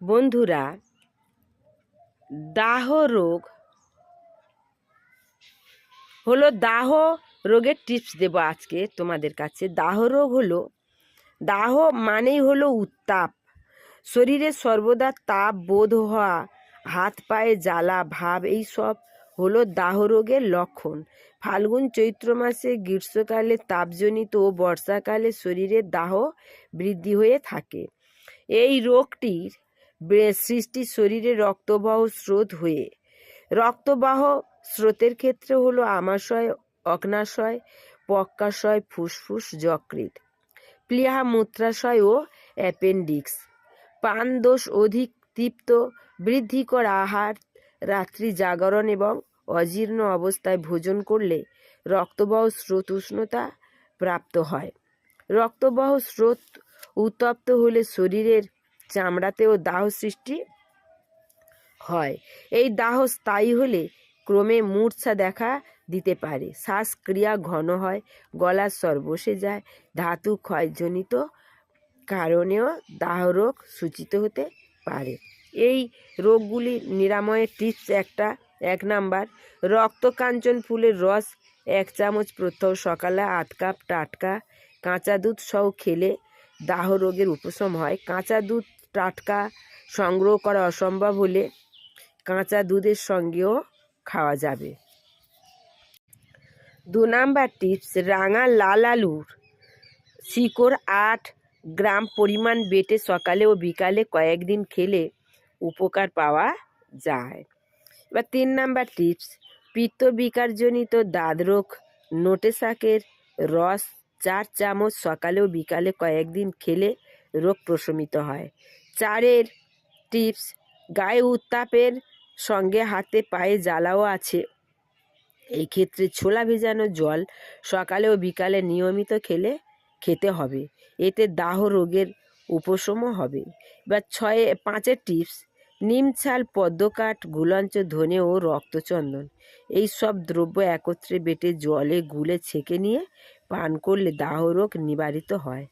বন্ধুরা, দাহ রোগ হলো দাহ রোগের টিপস দেব আজকে তোমাদের কাছে। দাহ রোগ হলো, দাহ মানেই হলো উত্তাপ। শরীরে সর্বদা তাপ বোধ হওয়া, হাত পায়ে জ্বালা, ভাব, এই সব হলো দাহ রোগের লক্ষণ। ফাল্গুন চৈত্র মাসে গ্রীষ্মকালে তাপজনিত ও বর্ষাকালে শরীরে দাহ বৃদ্ধি হয়ে থাকে। এই রোগটির সৃষ্টি শরীরে রক্তবাহ স্রোত হয়ে। রক্তবাহ স্রোতের ক্ষেত্রে হলো আমাশয়, অগ্নাশয়, পক্কাশয়, ফুসফুস যকৃত প্লিহা মূত্রাশয় ও অ্যাপেন্ডিক্স। পান দোষ অধিক তৃপ্ত বৃদ্ধিকর আহার, রাত্রি জাগরণ এবং অজীর্ণ অবস্থায় ভোজন করলে রক্তবাহ স্রোত উষ্ণতা প্রাপ্ত হয়। রক্তবাহ স্রোত উত্তপ্ত হলে শরীরের চামড়াতেও দাহ সৃষ্টি হয়। এই দাহ স্থায়ী হলে ক্রমে মূর্ছা দেখা দিতে পারে। শ্বাসক্রিয়া ঘন হয় গলার স্বর বসে যায়, ধাতু ক্ষয়জনিত কারণেও দাহরোগ সূচিত হতে পারে। এই রোগগুলি নিরাময়ের টিপস একটা, এক নাম্বার, রক্তকাঞ্চন ফুলের রস, এক চামচ প্রত্যহ সকালে আধ কাপ টাটকা, কাঁচা দুধ সহ খেলে দাহ রোগের উপশম হয়। কাঁচা দুধ টাটকা সংগ্রহ করা অসম্ভব হলে কাঁচা দুধের সঙ্গেও খাওয়া যাবে। দু নাম্বার টিপস, রাঙা লাল আলুর শিকড় আট গ্রাম পরিমাণ বেটে সকালে ও বিকালে কয়েকদিন খেলে উপকার পাওয়া যায়। এবার তিন নাম্বার টিপস, পিত্ত বিকারজনিত দাঁত রোগ, নোটে শাকের রস চার চামচ সকালে ও বিকালে কয়েকদিন খেলে রোগ প্রশমিত হয়। চারের টিপস। গায়ে উত্তাপের সঙ্গে হাতে পায়ে জ্বালাও আছে। এই ক্ষেত্রে ছোলা ভেজানো জল সকালে ও বিকালে নিয়মিত খেলে খেতে হবে। এতে দাহ রোগের উপশমও হবে। এবার ছয়ে, পাঁচের টিপস, নিম ছাল পদ্মকাঠ গুলঞ্চ, ধনে ও রক্তচন্দন। এই সব দ্রব্য একত্রে বেটে জলে গুলে ছেঁকে নিয়ে পান করলে দাহ রোগ নিবারিত হয়।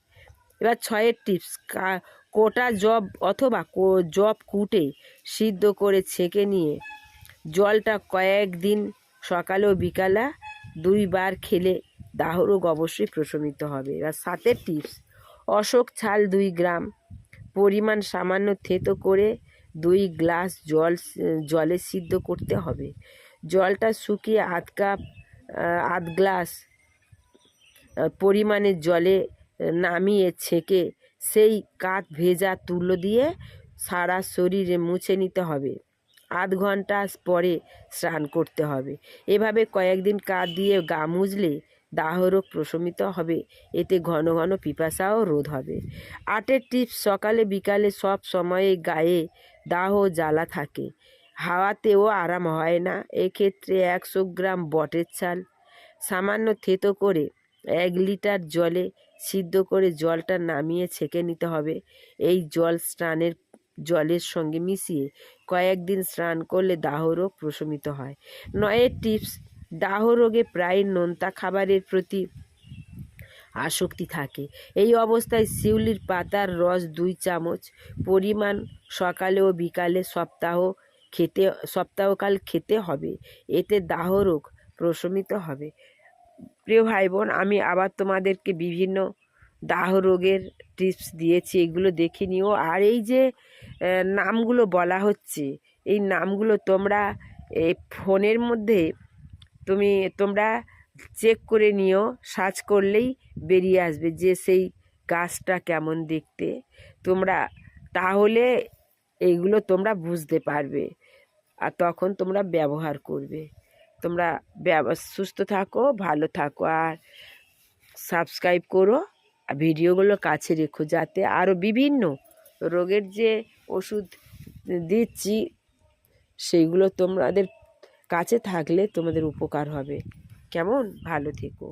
এবার ছয়ের টিপস কোটা জব অথবা জব কুটে সিদ্ধ করে ছেঁকে নিয়ে জলটা কয়েকদিন সকালে ও বিকালে দুইবার খেলে দাহরোগ অবশ্যই প্রশমিত হবে। এবার সাতের টিপস অশোক ছাল দুই গ্রাম, পরিমাণ সামান্য থেতো করে দুই গ্লাস জল জলে সিদ্ধ করতে হবে। জলটা শুকিয়ে আধ কাপ আধ গ্লাস পরিমাণে জলে নামিয়ে ছেঁকে সেই কাত ভেজা তুলো দিয়ে সারা শরীরে মুছে নিতে হবে। আধ ঘণ্টা পরে স্নান করতে হবে। এভাবে কয়েকদিন কাত দিয়ে গা মুজলে দাহরোগ প্রশমিত হবে। এতে ঘন ঘন পিপাসাও রোধ হবে। আটের টিপস সকালে বিকালে সব সময়ে গায়ে দাহ জ্বালা থাকে। হাওয়াতেও আরাম হয় না। এক্ষেত্রে একশো গ্রাম বটের ছাল সামান্য থেতো করে এক লিটার জলে সিদ্ধ করে জলটা নামিয়ে ছেঁকে নিতে হবে। এই জল স্নানের, জলের সঙ্গে মিশিয়ে কয়েকদিন স্নান করলে দাহ রোগ প্রশমিত হয়। নয়ের টিপস, দাহ রোগে প্রায় নোনতা খাবারের প্রতি আসক্তি থাকে। এই অবস্থায় শিউলির পাতার রস দুই চামচ, পরিমাণ সকালে ও বিকালে সপ্তাহ খেতে, সপ্তাহকাল খেতে হবে। এতে দাহ রোগ প্রশমিত হবে। প্রিয় ভাই বোন আমি আবার তোমাদেরকে বিভিন্ন দাহ রোগের টিপস দিয়েছি, এগুলো দেখে নিও। আর এই যে নামগুলো বলা হচ্ছে, এই নামগুলো তোমরা ফোনের মধ্যে তুমি, তোমরা চেক করে নিও সার্চ করলেই বেরিয়ে আসবে যে সেই গাছটা কেমন দেখতে। তোমরা, তাহলে এইগুলো তোমরা বুঝতে পারবে, আর তখন তোমরা ব্যবহার করবে। তোমরা সুস্থ থাকো, ভালো থাকো, আর সাবস্ক্রাইব করো। আর ভিডিওগুলো কাছে রেখো যাতে আরও বিভিন্ন রোগের যে ওষুধ দিচ্ছি, সেইগুলো তোমাদের কাছে থাকলে তোমাদের উপকার হবে। কেমন? ভালো থেকো।